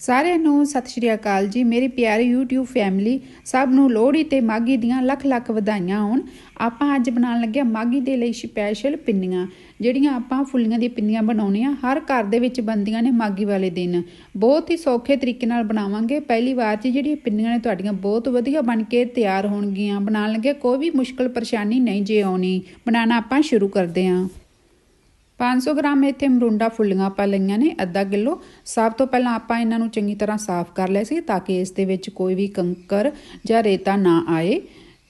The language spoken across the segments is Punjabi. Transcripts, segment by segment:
ਸਾਰਿਆਂ ਨੂੰ ਸਤਿ ਸ਼੍ਰੀ ਅਕਾਲ ਜੀ। ਮੇਰੀ ਪਿਆਰੀ YouTube ਫੈਮਿਲੀ ਸਭ ਨੂੰ ਲੋਹੜੀ ਤੇ ਮਾਗੀ ਦੀਆਂ ਲੱਖ ਲੱਖ ਵਧਾਈਆਂ ਹੋਣ। ਆਪਾਂ ਅੱਜ ਬਣਾਉਣ ਲੱਗੇ ਹਾਂ ਮਾਗੀ ਦੇ ਲਈ ਸਪੈਸ਼ਲ ਪਿੰਨੀਆਂ, ਜਿਹੜੀਆਂ ਆਪਾਂ ਫੁੱਲੀਆਂ ਦੀਆਂ ਪਿੰਨੀਆਂ ਬਣਾਉਣੀਆਂ ਹਰ ਘਰ ਦੇ ਵਿੱਚ ਬੰਦੀਆਂ ਨੇ ਮਾਗੀ ਵਾਲੇ ਦਿਨ। ਬਹੁਤ ਹੀ ਸੌਖੇ ਤਰੀਕੇ ਨਾਲ ਬਣਾਵਾਂਗੇ। ਪਹਿਲੀ ਵਾਰ 'ਚ ਜਿਹੜੀਆਂ ਪਿੰਨੀਆਂ ਨੇ ਤੁਹਾਡੀਆਂ ਬਹੁਤ ਵਧੀਆ ਬਣ ਕੇ ਤਿਆਰ ਹੋਣਗੀਆਂ। ਬਣਾਉਣ ਲੱਗੇ ਕੋਈ ਵੀ ਮੁਸ਼ਕਲ ਪਰੇਸ਼ਾਨੀ ਨਹੀਂ ਜੇ ਆਉਣੀ। ਬਣਾਉਣਾ ਆਪਾਂ ਸ਼ੁਰੂ ਕਰਦੇ ਹਾਂ। 500 ਗ੍ਰਾਮ ਇੱਥੇ ਮਰੁੰਡਾ ਫੁੱਲੀਆਂ ਆਪਾਂ ਲਈਆਂ ਨੇ, ਅੱਧਾ ਕਿਲੋ। ਸਭ ਤੋਂ ਪਹਿਲਾਂ ਆਪਾਂ ਇਹਨਾਂ ਨੂੰ ਚੰਗੀ ਤਰ੍ਹਾਂ ਸਾਫ਼ ਕਰ ਲਿਆ ਸੀ ਤਾਂ ਕਿ ਇਸ ਦੇ ਵਿੱਚ ਕੋਈ ਵੀ ਕੰਕਰ ਜਾਂ ਰੇਤਾ ਨਾ ਆਏ।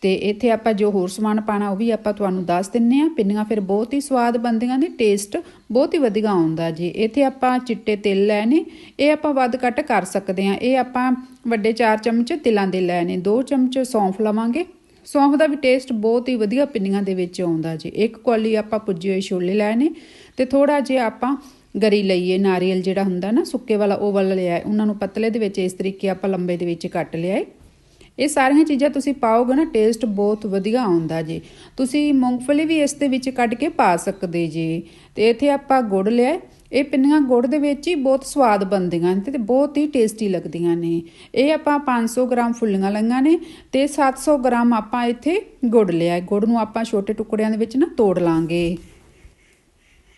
ਤੇ ਇੱਥੇ ਆਪਾਂ ਜੋ ਹੋਰ ਸਮਾਨ ਪਾਣਾ ਉਹ ਵੀ ਆਪਾਂ ਤੁਹਾਨੂੰ ਦੱਸ ਦਿੰਨੇ ਆ ਪਿੰਨੀਆਂ ਫਿਰ ਬਹੁਤ ਹੀ ਸਵਾਦ ਬਣਦੀਆਂ ਨੇ, ਟੇਸਟ ਬਹੁਤ ਹੀ ਵਧੀਆ ਆਉਂਦਾ ਜੀ। ਇੱਥੇ ਆਪਾਂ ਚਿੱਟੇ ਤਿਲ ਲੈ ਨੇ, ਇਹ ਆਪਾਂ ਵੱਧ ਘੱਟ ਕਰ ਸਕਦੇ ਆ ਇਹ ਆਪਾਂ ਵੱਡੇ 4 ਚਮਚ ਤਿਲਾਂ ਦੇ ਲੈ ਨੇ 2 ਚਮਚ ਸੌਂਫ ਲਵਾਂਗੇ। ਸੌਂਫ ਦਾ ਵੀ ਟੇਸਟ ਬਹੁਤ ਹੀ ਵਧੀਆ ਪਿੰਨੀਆਂ ਦੇ ਵਿੱਚ ਆਉਂਦਾ ਜੀ। ਇੱਕ ਕੌਲੀ ਆਪਾਂ ਪੁੱਜੇ ਹੋਏ ਛੋਲੇ ਲੈ ਨੇ ਤੇ ਥੋੜਾ ਜਿਹਾ ਆਪਾਂ ਗਰੀ ਲਈਏ, ਨਾਰੀਅਲ ਜਿਹੜਾ ਹੁੰਦਾ ਨਾ, ਸੁੱਕੇ ਵਾਲਾ, ਉਹ ਵਾਲਾ ਲਿਆ ਉਹਨਾਂ ਨੂੰ ਪਤਲੇ ਦੇ ਵਿੱਚ ਇਸ ਤਰੀਕੇ ਆਪਾਂ ਲੰਬੇ ਦੇ ਵਿੱਚ ਕੱਟ ਲਿਆਏ ਇਹ ਸਾਰੀਆਂ ਚੀਜ਼ਾਂ ਤੁਸੀਂ ਪਾਓਗੇ ਨਾ ਟੇਸਟ ਬਹੁਤ ਵਧੀਆ ਆਉਂਦਾ ਜੀ। ਤੁਸੀਂ ਮੂੰਗਫਲੀ ਵੀ ਇਸ ਦੇ ਵਿੱਚ ਕੱਢ ਕੇ ਪਾ ਸਕਦੇ ਜੀ। ਤੇ ਇੱਥੇ ਆਪਾਂ ਗੁੜ ਲਿਆ ਇਹ ਪਿੰਨੀਆਂ ਗੁੜ ਦੇ ਵਿੱਚ ਹੀ ਬਹੁਤ ਸਵਾਦ ਬਣਦੀਆਂ ਨੇ ਤੇ ਬਹੁਤ ਹੀ ਟੇਸਟੀ ਲੱਗਦੀਆਂ ਨੇ। ਇਹ ਆਪਾਂ 500 ਗ੍ਰਾਮ ਫੁੱਲੀਆਂ ਲਈਆਂ ਨੇ ਤੇ 700 ਗ੍ਰਾਮ ਆਪਾਂ ਇੱਥੇ ਗੁੜ ਲਿਆ। ਗੁੜ ਨੂੰ ਆਪਾਂ ਛੋਟੇ ਟੁਕੜਿਆਂ ਦੇ ਵਿੱਚ ਨਾ ਤੋੜ ਲਾਂਗੇ।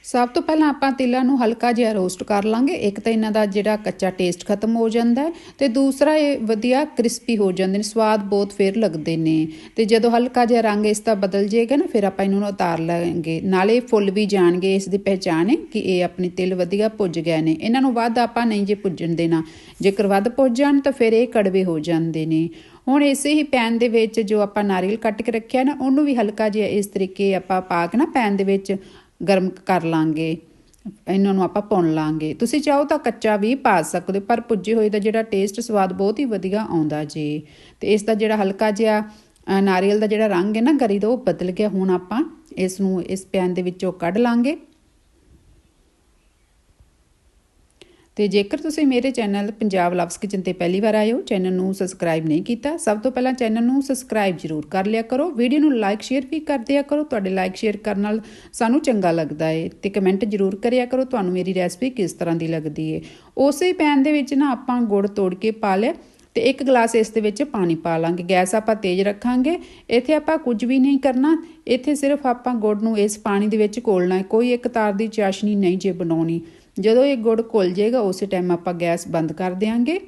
ਸਭ ਤੋਂ ਪਹਿਲਾਂ ਆਪਾਂ ਤਿਲਾਂ ਨੂੰ ਹਲਕਾ ਜਿਹਾ ਰੋਸਟ ਕਰ ਲਾਂਗੇ। ਇੱਕ ਤਾਂ ਇਹਨਾਂ ਦਾ ਜਿਹੜਾ ਕੱਚਾ ਟੇਸਟ ਖਤਮ ਹੋ ਜਾਂਦਾ ਹੈ ਤੇ ਦੂਸਰਾ ਇਹ ਵਧੀਆ ਕ੍ਰਿਸਪੀ ਹੋ ਜਾਂਦੇ ਨੇ, ਸਵਾਦ ਬਹੁਤ ਫੇਰ ਲੱਗਦੇ ਨੇ। ਤੇ ਜਦੋਂ ਹਲਕਾ ਜਿਹਾ ਰੰਗ ਇਸ ਦਾ ਬਦਲ ਜਾਏਗਾ ਨਾ, ਫਿਰ ਆਪਾਂ ਇਹਨਾਂ ਨੂੰ ਉਤਾਰ ਲਾਂਗੇ। ਨਾਲੇ ਫੁੱਲ ਵੀ ਜਾਣਗੇ, ਇਸ ਦੀ ਪਹਿਚਾਣ ਹੈ ਕਿ ਇਹ ਆਪਣੇ ਤਿਲ ਵਧੀਆ ਭੁੱਜ ਗਏ ਨੇ। ਇਹਨਾਂ ਨੂੰ ਵੱਧ ਆਪਾਂ ਨਹੀਂ ਜੇ ਭੁੱਜਣ ਦੇਣਾ। ਜੇਕਰ ਵੱਧ ਭੁੱਜ ਜਾਣ ਤਾਂ ਫਿਰ ਇਹ ਕੜਵੇ ਹੋ ਜਾਂਦੇ ਨੇ। ਹੁਣ ਇਸੇ ਹੀ ਪੈਨ ਦੇ ਵਿੱਚ ਜੋ ਆਪਾਂ ਨਾਰੀਅਲ ਕੱਟ ਕੇ ਰੱਖਿਆ ਨਾ, ਉਹਨੂੰ ਵੀ ਹਲਕਾ ਜਿਹਾ ਇਸ ਤਰੀਕੇ ਆਪਾਂ ਪਾ ਕੇ ਨਾ ਪੈਨ ਦੇ ਵਿੱਚ ਗਰਮ ਕਰ ਲਾਂਗੇ, ਇਹਨਾਂ ਨੂੰ ਆਪਾਂ ਭੁੰਨ ਲਾਂਗੇ। ਤੁਸੀਂ ਚਾਹੋ ਤਾਂ ਕੱਚਾ ਵੀ ਪਾ ਸਕਦੇ ਪਰ ਪੁੱਜੇ ਹੋਏ ਦਾ ਜਿਹੜਾ ਟੇਸਟ ਸਵਾਦ ਬਹੁਤ ਹੀ ਵਧੀਆ ਆਉਂਦਾ ਜੀ। ਤੇ ਇਸ ਦਾ ਜਿਹੜਾ ਹਲਕਾ ਜਿਹਾ ਨਾਰੀਅਲ ਦਾ ਜਿਹੜਾ ਰੰਗ ਹੈ ਨਾ, ਗਰੀ ਦਾ, ਉਹ ਬਦਲ ਗਿਆ। ਹੁਣ ਆਪਾਂ ਇਸ ਨੂੰ, ਇਸ ਪੈਨ ਦੇ ਵਿੱਚੋਂ ਕੱਢ ਲਾਂਗੇ। ਤੇ ਜੇਕਰ ਤੁਸੀਂ ਮੇਰੇ ਚੈਨਲ ਪੰਜਾਬ ਲਵਸ ਕਿਚਨ ਤੇ ਪਹਿਲੀ ਵਾਰ ਆਏ ਹੋ, ਚੈਨਲ ਨੂੰ ਸਬਸਕ੍ਰਾਈਬ ਨਹੀਂ ਕੀਤਾ, ਸਭ ਤੋਂ ਪਹਿਲਾਂ ਚੈਨਲ ਨੂੰ ਸਬਸਕ੍ਰਾਈਬ ਜ਼ਰੂਰ ਕਰ ਲਿਆ ਕਰੋ। ਵੀਡੀਓ ਨੂੰ ਲਾਈਕ ਸ਼ੇਅਰ ਵੀ ਕਰ ਦਿਆ ਕਰੋ। ਤੁਹਾਡੇ ਲਾਈਕ ਸ਼ੇਅਰ ਕਰਨ ਨਾਲ ਸਾਨੂੰ ਚੰਗਾ ਲੱਗਦਾ ਹੈ ਤੇ ਕਮੈਂਟ ਜ਼ਰੂਰ ਕਰਿਆ ਕਰੋ, ਤੁਹਾਨੂੰ ਮੇਰੀ ਰੈਸਪੀ ਕਿਸ ਤਰ੍ਹਾਂ ਦੀ ਲੱਗਦੀ ਹੈ ਉਸੇ ਪੈਨ ਦੇ ਵਿੱਚ ਨਾ ਆਪਾਂ ਗੁੜ ਤੋੜ ਕੇ ਪਾ ਲਿਆ ਤੇ ਇੱਕ ਗਲਾਸ ਇਸ ਦੇ ਵਿੱਚ ਪਾਣੀ ਪਾ ਲਾਂਗੇ। ਗੈਸ ਆਪਾਂ ਤੇਜ਼ ਰੱਖਾਂਗੇ। ਇੱਥੇ ਆਪਾਂ ਕੁਝ ਵੀ ਨਹੀਂ ਕਰਨਾ। ਇੱਥੇ ਸਿਰਫ ਆਪਾਂ ਗੁੜ ਨੂੰ ਇਸ ਪਾਣੀ ਦੇ ਵਿੱਚ ਘੋਲਣਾ ਕੋਈ ਇੱਕ ਤਾਰ ਦੀ ਚਾਸ਼ਨੀ ਨਹੀਂ ਜੇ ਬਣਾਉਣੀ। ਜਦੋਂ ਇਹ ਗੁੜ ਘੁਲ ਜਾਏਗਾ, ਉਸੇ ਟਾਈਮ ਆਪਾਂ ਗੈਸ ਬੰਦ ਕਰ ਦੇਾਂਗੇ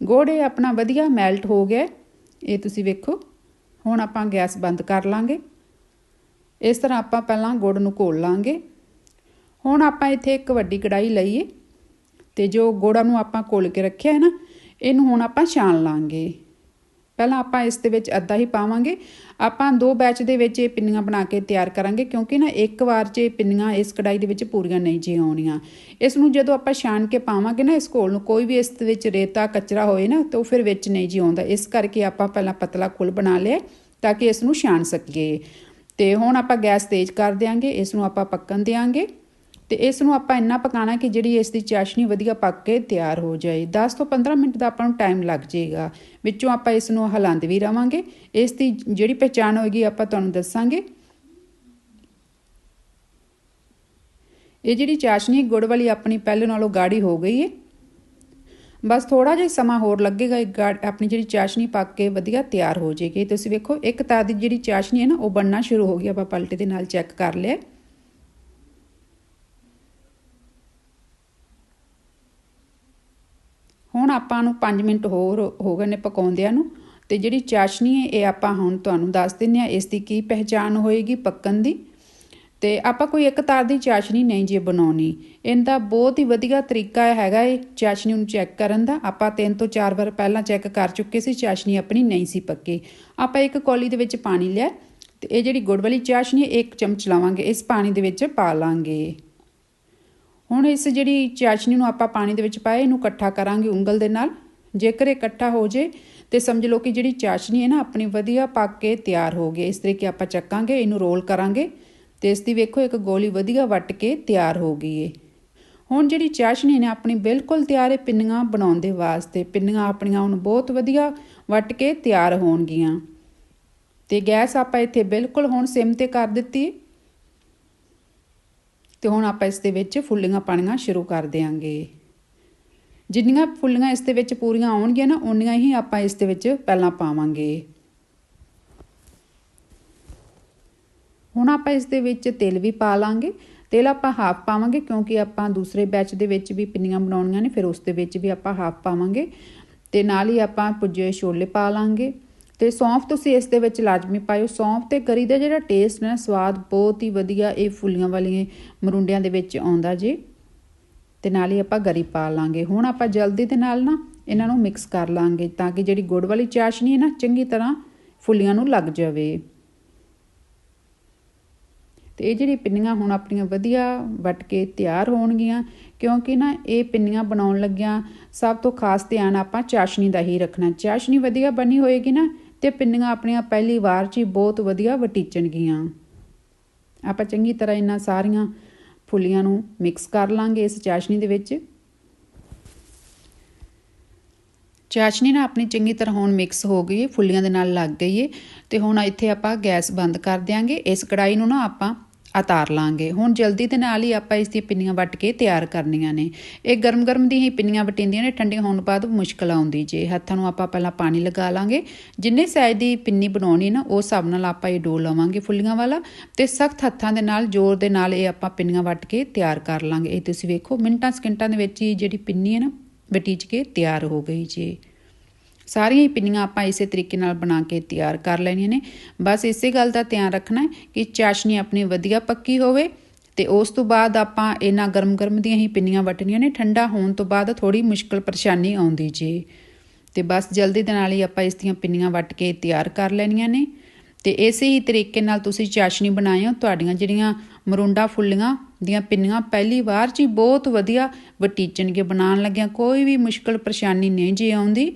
ਗੁੜ ਇਹ ਆਪਣਾ ਵਧੀਆ ਮੈਲਟ ਹੋ ਗਿਆ ਇਹ ਤੁਸੀਂ ਵੇਖੋ, ਹੁਣ ਆਪਾਂ ਗੈਸ ਬੰਦ ਕਰ ਲਾਂਗੇ। ਇਸ ਤਰ੍ਹਾਂ ਆਪਾਂ ਪਹਿਲਾਂ ਗੁੜ ਨੂੰ ਘੋਲ ਲਾਂਗੇ। ਹੁਣ ਆਪਾਂ ਇੱਥੇ ਇੱਕ ਵੱਡੀ ਕੜਾਈ ਲਈਏ ਤੇ ਜੋ ਗੁੜਾ ਨੂੰ ਆਪਾਂ ਘੋਲ ਕੇ ਰੱਖਿਆ ਹੈ ਨਾ, ਇਹਨੂੰ ਹੁਣ ਆਪਾਂ ਛਾਣ ਲਾਂਗੇ। ਪਹਿਲਾਂ ਆਪਾਂ ਇਸ ਦੇ ਵਿੱਚ ਅੱਧਾ ਹੀ ਪਾਵਾਂਗੇ। ਆਪਾਂ ਦੋ ਬੈਚ ਦੇ ਵਿੱਚ ਇਹ ਪਿੰਨੀਆਂ ਬਣਾ ਕੇ ਤਿਆਰ ਕਰਾਂਗੇ ਕਿਉਂਕਿ ਨਾ ਇੱਕ ਵਾਰ 'ਚ ਇਹ ਪਿੰਨੀਆਂ ਇਸ ਕੜਾਈ ਦੇ ਵਿੱਚ ਪੂਰੀਆਂ ਨਹੀਂ ਜੀ ਆਉਣੀਆਂ। ਇਸ ਨੂੰ ਜਦੋਂ ਆਪਾਂ ਛਾਣ ਕੇ ਪਾਵਾਂਗੇ ਨਾ ਇਸ ਘੋਲ ਨੂੰ, ਕੋਈ ਵੀ ਇਸ ਦੇ ਵਿੱਚ ਰੇਤਾ ਕਚਰਾ ਹੋਏ ਨਾ ਤਾਂ ਉਹ ਫਿਰ ਵਿੱਚ ਨਹੀਂ ਜੀ ਆਉਂਦਾ। ਇਸ ਕਰਕੇ ਆਪਾਂ ਪਹਿਲਾਂ ਪਤਲਾ ਘੋਲ ਬਣਾ ਲਿਆ ਤਾਂ ਕਿ ਇਸ ਨੂੰ ਛਾਣ ਸਕੀਏ। ਤੇ ਹੁਣ ਆਪਾਂ ਗੈਸ ਤੇਜ਼ ਕਰ ਦਿਆਂਗੇ, ਇਸ ਨੂੰ ਆਪਾਂ ਪੱਕਣ ਦਿਆਂਗੇ। ਤੇ ਇਸ ਨੂੰ ਆਪਾਂ ਇੰਨਾ ਪਕਾਣਾ ਕਿ ਜਿਹੜੀ ਇਸ ਦੀ ਚਾਸ਼ਨੀ ਵਧੀਆ ਪੱਕ ਕੇ ਤਿਆਰ ਹੋ ਜਾਏ। 10 ਤੋਂ 15 ਮਿੰਟ ਦਾ ਆਪਾਂ ਨੂੰ ਟਾਈਮ ਲੱਗ ਜਾਏਗਾ। ਵਿੱਚੋਂ ਆਪਾਂ ਇਸ ਨੂੰ ਹਲਾਉਂਦੇ ਵੀ ਰਵਾਂਗੇ। ਇਸ ਦੀ ਜਿਹੜੀ ਪਛਾਣ ਹੋਏਗੀ ਆਪਾਂ ਤੁਹਾਨੂੰ ਦੱਸਾਂਗੇ। ਇਹ ਜਿਹੜੀ ਚਾਸ਼ਨੀ ਗੁੜ ਵਾਲੀ ਆਪਣੀ ਪਹਿਲੇ ਨਾਲੋਂ ਗਾੜੀ ਹੋ ਗਈ ਹੈ। ਬਸ ਥੋੜਾ ਜਿਹਾ ਸਮਾਂ ਹੋਰ ਲੱਗੇਗਾ ਆਪਣੀ ਜਿਹੜੀ ਚਾਸ਼ਨੀ ਪੱਕ ਕੇ ਵਧੀਆ ਤਿਆਰ ਹੋ ਜਾਏਗੀ। ਤੁਸੀਂ ਵੇਖੋ, ਇੱਕ ਤਾਂ ਦੀ ਜਿਹੜੀ ਚਾਸ਼ਨੀ ਹੈ ਨਾ, ਉਹ ਬਣਨਾ ਸ਼ੁਰੂ ਹੋ ਗਈ। ਆਪਾਂ ਪਲਟੇ ਦੇ ਨਾਲ ਚੈੱਕ ਕਰ ਲਿਆ। ਹੁਣ ਆਪਾਂ ਨੂੰ 5 ਮਿੰਟ ਹੋਰ ਹੋ ਗਏ ਨੇ ਪਕਾਉਂਦਿਆਂ ਨੂੰ, ਤੇ ਜਿਹੜੀ ਚਾਸ਼ਨੀ ਹੈ, ਇਹ ਆਪਾਂ ਹੁਣ ਤੁਹਾਨੂੰ ਦੱਸ ਦਿੰਨੇ ਆ ਇਸ ਦੀ ਕੀ ਪਹਿਚਾਨ ਹੋਏਗੀ ਪੱਕਣ ਦੀ। ਤੇ ਆਪਾਂ ਕੋਈ ਇੱਕ ਤਾਰ ਦੀ ਚਾਸ਼ਨੀ ਨਹੀਂ ਜੇ ਬਣਾਉਣੀ। ਇਹਦਾ ਬਹੁਤ ਹੀ ਵਧੀਆ ਤਰੀਕਾ ਹੈਗਾ ਇਹ ਚਾਸ਼ਨੀ ਨੂੰ ਚੈੱਕ ਕਰਨ ਦਾ। ਆਪਾਂ ਤਿੰਨ ਤੋਂ ਚਾਰ ਵਾਰ ਪਹਿਲਾਂ ਚੈੱਕ ਕਰ ਚੁੱਕੇ ਸੀ, ਚਾਸ਼ਨੀ ਆਪਣੀ ਨਹੀਂ ਸੀ ਪੱਕੀ। ਆਪਾਂ ਇੱਕ ਕੌਲੀ ਦੇ ਵਿੱਚ ਪਾਣੀ ਲਿਆ, ਤੇ ਇਹ ਜਿਹੜੀ ਗੁੜ ਵਾਲੀ ਚਾਸ਼ਨੀ ਇੱਕ ਚਮਚ ਲਾਵਾਂਗੇ, ਇਸ ਪਾਣੀ ਦੇ ਵਿੱਚ ਪਾ ਲਾਂਗੇ। ਹੁਣ ਇਸ ਜਿਹੜੀ ਚਾਸ਼ਨੀ ਨੂੰ ਆਪਾਂ ਪਾਣੀ ਦੇ ਵਿੱਚ ਪਾਏ, ਇਹਨੂੰ ਇਕੱਠਾ ਕਰਾਂਗੇ ਉਂਗਲ ਦੇ ਨਾਲ। ਜੇਕਰ ਇਹ ਇਕੱਠਾ ਹੋ ਜੇ, ਤੇ ਸਮਝ ਲਓ ਕਿ ਜਿਹੜੀ ਚਾਸ਼ਨੀ ਹੈ ਨਾ, ਆਪਣੀ ਵਧੀਆ ਪੱਕ ਕੇ ਤਿਆਰ ਹੋ ਗਈ ਇਸ ਤਰੀਕੇ ਆਪਾਂ ਚੱਕਾਂਗੇ, ਇਹਨੂੰ ਰੋਲ ਕਰਾਂਗੇ, ਤੇ ਇਸ ਦੀ ਵੇਖੋ, ਇੱਕ ਗੋਲੀ ਵਧੀਆ ਵੱਟ ਕੇ ਤਿਆਰ ਹੋ ਗਈ ਏ। ਹੁਣ ਜਿਹੜੀ ਚਾਸ਼ਨੀ ਨੇ ਆਪਣੀ ਬਿਲਕੁਲ ਤਿਆਰ ਹੈ ਪਿੰਨੀਆਂ ਬਣਾਉਣ ਦੇ ਵਾਸਤੇ, ਪਿੰਨੀਆਂ ਆਪਣੀਆਂ ਹੁਣ ਬਹੁਤ ਵਧੀਆ ਵੱਟ ਕੇ ਤਿਆਰ ਹੋਣਗੀਆਂ। ਤੇ ਗੈਸ ਆਪਾਂ ਇੱਥੇ ਬਿਲਕੁਲ ਹੁਣ ਸਿਮ ਤੇ ਕਰ ਦਿੱਤੀ ਤੇ ਹੁਣ ਆਪਾਂ ਇਸ ਦੇ ਵਿੱਚ ਫੁੱਲੀਆਂ ਪਾਣੀਆਂ ਸ਼ੁਰੂ ਕਰ ਦੇਾਂਗੇ ਜਿੰਨੀਆਂ ਫੁੱਲੀਆਂ ਇਸ ਦੇ ਵਿੱਚ ਪੂਰੀਆਂ ਆਉਣਗੀਆਂ ਨਾ ਉਨੀਆਂ ਹੀ ਆਪਾਂ ਇਸ ਦੇ ਵਿੱਚ ਪਹਿਲਾਂ ਪਾਵਾਂਗੇ। ਹੁਣ ਆਪਾਂ ਇਸ ਦੇ ਵਿੱਚ ਤਿਲ ਵੀ ਪਾ ਲਾਂਗੇ। ਤੇਲ ਆਪਾਂ ਹਾਫ ਪਾਵਾਂਗੇ ਕਿਉਂਕਿ ਆਪਾਂ ਦੂਸਰੇ ਬੈਚ ਦੇ ਵਿੱਚ ਵੀ ਪਿੰਨੀਆਂ ਬਣਾਉਣੀਆਂ ਨੇ, ਫਿਰ ਉਸ ਦੇ ਵਿੱਚ ਵੀ ਆਪਾਂ ਹਾਫ ਪਾਵਾਂਗੇ। ਤੇ ਨਾਲ ਹੀ ਆਪਾਂ ਪੁੱਜੇ ਛੋਲੇ ਪਾ ਲਾਂਗੇ। ਤੇ ਸੌਂਫ ਤੁਸੀਂ ਇਸ ਦੇ ਵਿੱਚ ਲਾਜ਼ਮੀ ਪਾਇਓ। ਸੌਂਫ ਤੇ ਕਰੀ ਦਾ ਜਿਹੜਾ ਟੇਸਟ ਨਾ, ਸਵਾਦ ਬਹੁਤ ਹੀ ਵਧੀਆ ਇਹ ਫੁੱਲੀਆਂ ਵਾਲੀਆਂ ਮਰੁੰਡਿਆਂ ਦੇ ਵਿੱਚ ਆਉਂਦਾ ਜੀ। ਤੇ ਨਾਲ ਹੀ ਆਪਾਂ ਗਰੀ ਪਾ ਲਾਂਗੇ। ਹੁਣ ਆਪਾਂ ਜਲਦੀ ਦੇ ਨਾਲ ਨਾ ਇਹਨਾਂ ਨੂੰ ਮਿਕਸ ਕਰ ਲਾਂਗੇ ਤਾਂ ਕਿ ਜਿਹੜੀ ਗੁੜ ਵਾਲੀ ਚਾਸ਼ਨੀ ਹੈ ਨਾ, ਚੰਗੀ ਤਰ੍ਹਾਂ ਫੁੱਲੀਆਂ ਨੂੰ ਲੱਗ ਜਾਵੇ। ਤੇ ਇਹ ਜਿਹੜੀ ਪਿੰਨੀਆਂ ਹੁਣ ਆਪਣੀਆਂ ਵਧੀਆ ਵਟ ਕੇ ਤਿਆਰ ਹੋਣਗੀਆਂ, ਕਿਉਂਕਿ ਨਾ ਇਹ ਪਿੰਨੀਆਂ ਬਣਾਉਣ ਲੱਗਿਆਂ ਸਭ ਤੋਂ ਖਾਸ ਧਿਆਨ ਆਪਾਂ ਚਾਸ਼ਨੀ ਦਾ ਹੀ ਰੱਖਣਾ। ਚਾਸ਼ਨੀ ਵਧੀਆ ਬਣੀ ਹੋਏਗੀ ਨਾ ਤੇ ਪਿੰਨੀਆਂ ਆਪਣੀਆਂ ਪਹਿਲੀ ਵਾਰ 'ਚ ਹੀ ਬਹੁਤ ਵਧੀਆ ਵਟੀਚਣਗੀਆਂ। ਆਪਾਂ ਚੰਗੀ ਤਰ੍ਹਾਂ ਇਹਨਾਂ ਸਾਰੀਆਂ ਫੁੱਲੀਆਂ ਨੂੰ ਮਿਕਸ ਕਰ ਲਾਂਗੇ ਇਸ ਚਾਸ਼ਨੀ ਦੇ ਵਿੱਚ। ਚਾਸ਼ਨੀ ਨਾ ਆਪਣੀ ਚੰਗੀ ਤਰ੍ਹਾਂ ਹੁਣ ਮਿਕਸ ਹੋ ਗਈ ਹੈ ਫੁੱਲੀਆਂ ਦੇ ਨਾਲ ਲੱਗ ਗਈ ਹੈ ਤੇ ਹੁਣ ਇੱਥੇ ਆਪਾਂ ਗੈਸ ਬੰਦ ਕਰ ਦਿਆਂਗੇ। ਇਸ ਕੜਾਈ ਨੂੰ ਨਾ ਆਪਾਂ ਉਤਾਰ ਲਾਂਗੇ। ਹੁਣ ਜਲਦੀ ਦੇ ਨਾਲ ਹੀ ਆਪਾਂ ਇਸ ਦੀ ਪਿੰਨੀਆਂ ਵੱਟ ਕੇ ਤਿਆਰ ਕਰਨੀਆਂ ਨੇ। ਇਹ ਗਰਮ ਗਰਮ ਦੀਆਂ ਹੀ ਪਿੰਨੀਆਂ ਵਟਿੰਦੀਆਂ ਨੇ ਠੰਡੀਆਂ ਹੋਣ ਬਾਅਦ ਮੁਸ਼ਕਲ ਆਉਂਦੀ ਜੇ। ਹੱਥਾਂ ਨੂੰ ਆਪਾਂ ਪਹਿਲਾਂ ਪਾਣੀ ਲਗਾ ਲਾਂਗੇ। ਜਿੰਨੇ ਸਾਈਜ਼ ਦੀ ਪਿੰਨੀ ਬਣਾਉਣੀ ਨਾ ਉਸ ਹਿਸਾਬ ਨਾਲ ਆਪਾਂ ਇਹ ਡੋ ਲਵਾਂਗੇ ਫੁੱਲੀਆਂ ਵਾਲਾ। ਤੇ ਸਖਤ ਹੱਥਾਂ ਦੇ ਨਾਲ, ਜ਼ੋਰ ਦੇ ਨਾਲ ਇਹ ਆਪਾਂ ਪਿੰਨੀਆਂ ਵੱਟ ਕੇ ਤਿਆਰ ਕਰ ਲਾਂਗੇ। ਇਹ ਤੁਸੀਂ ਵੇਖੋ, ਮਿੰਟਾਂ ਸਕਿੰਟਾਂ ਦੇ ਵਿੱਚ ਹੀ ਜਿਹੜੀ ਪਿੰਨੀ ਹੈ ਨਾ, ਵਟੀਚ ਕੇ ਤਿਆਰ ਹੋ ਗਈ ਜੀ। ਸਾਰੀਆਂ ਹੀ ਪਿੰਨੀਆਂ ਆਪਾਂ ਇਸੇ ਤਰੀਕੇ ਨਾਲ ਬਣਾ ਕੇ ਤਿਆਰ ਕਰ ਲੈਣੀਆਂ ਨੇ। ਬਸ ਇਸੇ ਗੱਲ ਦਾ ਧਿਆਨ ਰੱਖਣਾ ਹੈ ਕਿ ਚਾਸ਼ਨੀ ਆਪਣੀ ਵਧੀਆ ਪੱਕੀ ਹੋਵੇ ਤੇ ਉਸ ਤੋਂ ਬਾਅਦ ਆਪਾਂ ਇਹਨਾਂ ਗਰਮ-ਗਰਮ ਦੀਆਂ ਹੀ ਪਿੰਨੀਆਂ ਵਟਣੀਆਂ ਨੇ। ਠੰਡਾ ਹੋਣ ਤੋਂ ਬਾਅਦ ਥੋੜੀ ਮੁਸ਼ਕਲ ਪਰੇਸ਼ਾਨੀ ਆਉਂਦੀ ਜੀ। ਤੇ ਬਸ ਜਲਦੀ ਦੇ ਨਾਲ ਹੀ ਆਪਾਂ ਇਸ ਦੀਆਂ ਪਿੰਨੀਆਂ ਵਟ ਕੇ ਤਿਆਰ ਕਰ ਲੈਣੀਆਂ ਨੇ। ਤੇ ਇਸੇ ਹੀ ਤਰੀਕੇ ਨਾਲ ਤੁਸੀਂ ਚਾਸ਼ਨੀ ਬਣਾਇਓ ਤੁਹਾਡੀਆਂ ਜਿਹੜੀਆਂ ਮਰੁੰਡਾ ਫੁੱਲੀਆਂ ਦੀਆਂ ਪਿੰਨੀਆਂ ਪਹਿਲੀ ਵਾਰ 'ਚ ਹੀ ਬਹੁਤ ਵਧੀਆ ਵਟੀਚਣਗੇ ਬਣਾਉਣ ਲੱਗਿਆ। ਕੋਈ ਵੀ ਮੁਸ਼ਕਲ ਪਰੇਸ਼ਾਨੀ ਨਹੀਂ ਜੀ ਆਉਂਦੀ।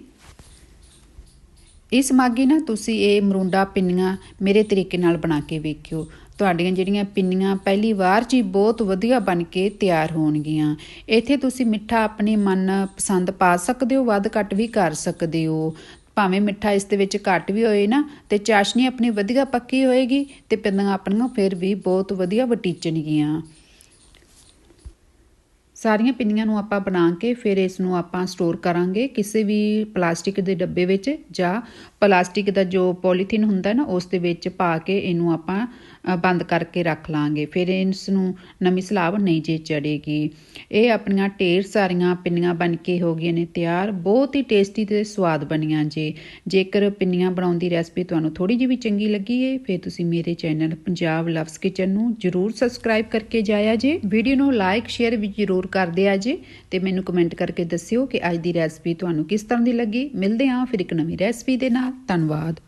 ਇਸ ਮਾਗੀ ਨਾ ਤੁਸੀਂ ਇਹ ਮਰੂੰਡਾ ਪਿੰਨੀਆਂ ਮੇਰੇ ਤਰੀਕੇ ਨਾਲ ਬਣਾ ਕੇ ਵੇਖਿਓ। ਤੁਹਾਡੀਆਂ ਜਿਹੜੀਆਂ ਪਿੰਨੀਆਂ ਪਹਿਲੀ ਵਾਰ 'ਚ ਹੀ ਬਹੁਤ ਵਧੀਆ ਬਣ ਕੇ ਤਿਆਰ ਹੋਣਗੀਆਂ। ਇੱਥੇ ਤੁਸੀਂ ਮਿੱਠਾ ਆਪਣੀ ਮਨ ਪਸੰਦ ਪਾ ਸਕਦੇ ਹੋ, ਵੱਧ ਘੱਟ ਵੀ ਕਰ ਸਕਦੇ ਹੋ। ਭਾਵੇਂ ਮਿੱਠਾ ਇਸ ਦੇ ਵਿੱਚ ਘੱਟ ਵੀ ਹੋਏ ਨਾ, ਤੇ ਚਾਸ਼ਨੀ ਆਪਣੀ ਵਧੀਆ ਪੱਕੀ ਹੋਏਗੀ ਤੇ ਪਿੰਨੀਆਂ ਆਪਣੀਆਂ ਫਿਰ ਵੀ ਬਹੁਤ ਵਧੀਆ ਵਟੀਚਣਗੀਆਂ। ਸਾਰੀਆਂ ਪਿੰਨੀਆਂ ਨੂੰ ਆਪਾਂ ਬਣਾ ਕੇ ਫਿਰ ਇਸ ਨੂੰ ਆਪਾਂ ਸਟੋਰ ਕਰਾਂਗੇ ਕਿਸੇ ਵੀ ਪਲਾਸਟਿਕ ਦੇ ਡੱਬੇ ਵਿੱਚ ਜਾਂ ਪਲਾਸਟਿਕ ਦਾ ਜੋ ਪੋਲੀਥੀਨ ਹੁੰਦਾ ਨਾ, ਉਸ ਦੇ ਵਿੱਚ ਪਾ ਕੇ ਇਹਨੂੰ ਆਪਾਂ ਬੰਦ ਕਰਕੇ ਰੱਖ ਲਾਂਗੇ। ਫਿਰ ਇਸ ਨੂੰ ਨਵੀਂ ਸਲਾਬ ਨਹੀਂ ਜੇ ਚੜੇਗੀ। ਇਹ ਆਪਣੀਆਂ ਢੇਰ ਸਾਰੀਆਂ ਪਿੰਨੀਆਂ ਬਣ ਕੇ ਹੋ ਗਈਆਂ ਨੇ ਤਿਆਰ। ਬਹੁਤ ਹੀ ਟੇਸਟੀ ਤੇ ਸਵਾਦ ਬਣੀਆਂ ਜੇ। ਜੇਕਰ ਪਿੰਨੀਆਂ ਬਣਾਉਣ ਦੀ ਰੈਸਪੀ ਤੁਹਾਨੂੰ ਥੋੜੀ ਜਿਹੀ ਵੀ ਚੰਗੀ ਲੱਗੀ ਏ, ਫਿਰ ਤੁਸੀਂ ਮੇਰੇ ਚੈਨਲ ਪੰਜਾਬ ਲਵਸ ਕਿਚਨ ਨੂੰ ਜਰੂਰ ਸਬਸਕ੍ਰਾਈਬ ਕਰਕੇ ਜਾਇਆ ਜੇ। ਵੀਡੀਓ ਨੂੰ ਲਾਈਕ, ਸ਼ੇਅਰ ਵੀ ਜਰੂਰ ਕਰਦੇ ਆ ਜੇ ਤੇ ਮੈਨੂੰ ਕਮੈਂਟ ਕਰਕੇ ਦੱਸਿਓ ਕਿ ਅੱਜ ਦੀ ਰੈਸਪੀ ਤੁਹਾਨੂੰ ਕਿਸ ਤਰ੍ਹਾਂ ਦੀ ਲੱਗੀ। ਮਿਲਦੇ ਆਂ ਫਿਰ ਇੱਕ ਨਵੀਂ ਰੈਸਪੀ ਦੇ ਨਾਲ। ਧੰਨਵਾਦ।